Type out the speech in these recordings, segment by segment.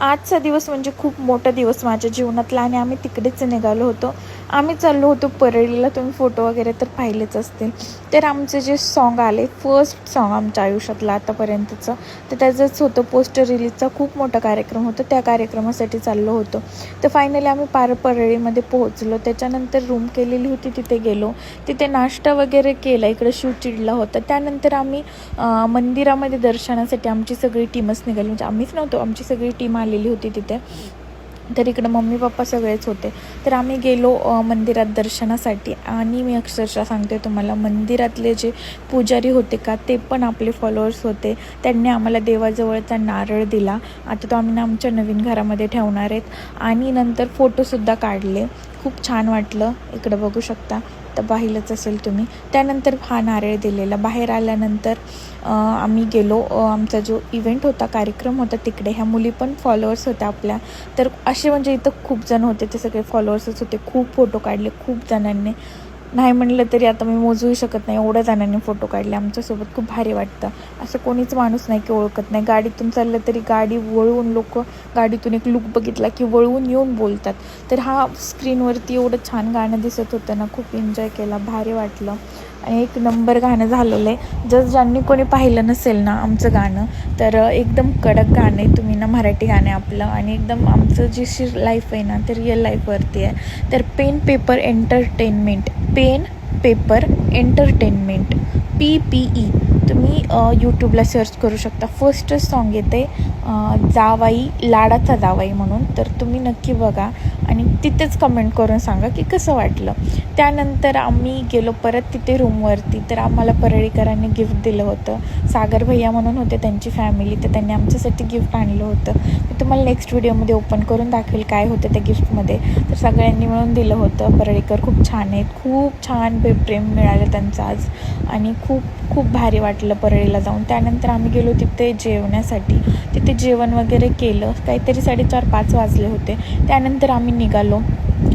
आजचा दिवस म्हणजे खूप मोठा दिवस माझ्या जीवनातला आणि आम्ही तिकडेच निघालो होतो. आम्ही चाललो होतो परळीला तुम्ही फोटो वगैरे तर पाहिलेच असतील. तर आमचे जे सॉन्ग आले फर्स्ट सॉन्ग आमच्या आयुष्यातलं आतापर्यंतचं तर त्याचंच होतं पोस्टर रिलीजचा खूप मोठा कार्यक्रम होता. त्या कार्यक्रमासाठी चाललो होतो. तर फायनली आम्ही पार परळीमध्ये पोहोचलो. त्याच्यानंतर रूम केलेली होती तिथे गेलो. तिथे नाश्ता वगैरे केला इकडं शिव चिडला होता. त्यानंतर आम्ही मंदिरामध्ये दर्शनासाठी आमची सगळी टीमच निघाली. म्हणजे आम्हीच नव्हतो आमची सगळी टीम आलेली होती तिथे. तर इकडं मम्मी पप्पा सगळेच होते. तर आम्ही गेलो मंदिरात दर्शनासाठी. आणि मी अक्षरशः सांगते तुम्हाला मंदिरातले जे पुजारी होते का ते पण आपले फॉलोअर्स होते. त्यांनी आम्हाला देवाजवळचा नारळ दिला. आता तो आम्ही ना आमच्या नवीन घरामध्ये ठेवणार आहेत. आणि नंतर फोटोसुद्धा काढले. खूप छान वाटलं. इकडं बघू शकता. तर पाहिलंच असेल तुम्ही. त्यानंतर हा नारळ दिलेला. बाहेर आल्यानंतर आम्ही गेलो. आमचा जो इव्हेंट होता कार्यक्रम होता तिकडे ह्या मुली पण फॉलोअर्स होत्या आपल्या. तर असे म्हणजे इथं खूप जण होते. ते सगळे फॉलोअर्सच होते. खूप फोटो काढले खूप जणांनी. नाही म्हणलं तरी आता मी मोजूही शकत नाही. एवढ्या जणांनी फोटो काढले. आमच्यासोबत खूप भारी वाटतं. असं कोणीच माणूस नाही की ओळखत नाही. गाडीतून चाललं तरी गाडी वळवून लोक गाडीतून एक लुक बघितला की वळवून येऊन बोलतात. तर हा स्क्रीनवरती एवढं छान गाणं दिसत होतं ना खूप एन्जॉय केला भारी वाटलं. आणि एक नंबर गाणं झालेलं आहे. जर ज्यांनी कोणी पाहिलं नसेल ना आमचं गाणं तर एकदम कडक गाणं आहे. तुम्ही ना मराठी गाणं आपलं. आणि एकदम आमचं जी शी लाईफ आहे ना ते रिअल लाईफवरती आहे. तर pen paper entertainment pen paper entertainment P P E तुम्ही यूट्यूबला सर्च करू शकता. फर्स्टच सॉन्ग येते जावाई लाडाचा जावाई म्हणून. तर तुम्ही नक्की बघा. आणि तिथेच कमेंट करून सांगा की कसं वाटलं. त्यानंतर आम्ही गेलो परत तिथे रूमवरती तर आम्हाला परळीकरांनी गिफ्ट दिलं होतं. सागर भैया म्हणून होते त्यांची फॅमिली तर त्यांनी आमच्यासाठी गिफ्ट आणलं होतं. मी तुम्हाला नेक्स्ट व्हिडिओमध्ये ओपन करून दाखवेल काय होतं त्या गिफ्टमध्ये तर सगळ्यांनी मिळून दिलं होतं. परळीकर खूप छान आहेत. खूप छान प्रेम मिळालं त्यांचं आज. आणि खूप खूप भारी वाटलं परळीला जाऊन. त्यानंतर आम्ही गेलो तिथे जेवण्यासाठी. तिथे जेवण वगैरे केलं. काहीतरी साडेचार पाच वाजले होते. त्यानंतर आम्ही निघालो.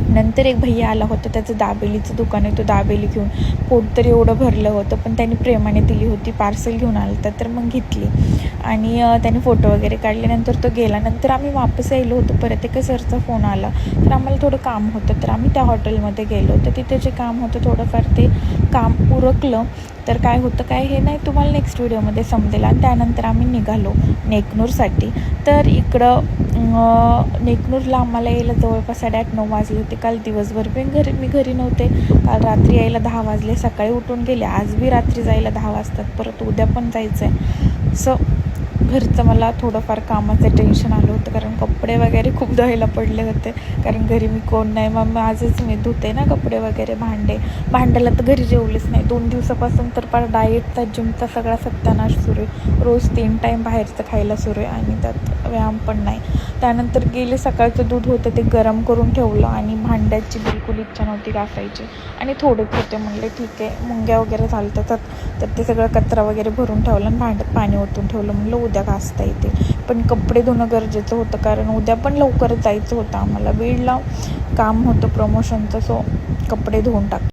नंतर एक भैया आला होता त्याचं दाबेलीचं दुकान आहे तो दाबेली घेऊन पोट तर एवढं भरलं होतं पण त्यांनी प्रेमाने दिली होती पार्सल घेऊन आलं होतं तर मग घेतली. आणि त्याने फोटो वगैरे काढले नंतर तो गेला. नंतर आम्ही वापस यायलो होतो परत एका सरचा फोन आला. तर आम्हाला थोडं काम होतं तर आम्ही त्या हॉटेलमध्ये गेलो. तर तिथे जे काम होतं थोडंफार ते काम उरकलं. तर काय होतं काय हे नाही तुम्हाला नेक्स्ट व्हिडिओमध्ये समजेल. आणि त्यानंतर आम्ही निघालो नेकनूरसाठी. तर इकडं नेकनूरला आम्हाला यायला जवळपास साडेआठ नऊ वाजले होते. काल दिवसभर पण घरी मी घरी नव्हते. काल रात्री यायला दहा वाजले. सकाळी उठून गेले. आज बी रात्री जायला दहा वाजतात. परत उद्या पण जायचं आहे सो घरचं मला थोडंफार कामाचं टेन्शन आलं होतं कारण कपडे वगैरे खूप धुवायला पडले होते. कारण घरी मी कोण नाही मग आजच मी धुते ना कपडे वगैरे भांडे. भांड्याला तर घरी जेवलेच नाही. दोन दिवसापासून तर पार डाएटचा जिमचा सगळा सत्यानाश सुरू आहे. रोज तीन टाईम बाहेरचं खायला सुरू आहे आणि त्यात व्यायाम पण नाही. त्यानंतर गेले सकाळचं दूध होतं ते गरम करून ठेवलं आणि भांड्याची बिलकुल इच्छा नव्हती घासायची. आणि थोडेच होते म्हणले ठीक आहे मुंग्या वगैरे चालतात तर ते सगळं कचरा वगैरे भरून ठेवलं आणि भांड्यात पाणी ओतून ठेवलं. म्हणलं उद्या घासता येते. पण कपडे धुणं गरजेचं होतं कारण उद्या पण लवकर जायचं होतं. आम्हाला वेळला काम होतं प्रमोशनचं सो कपडे धुवून टाक.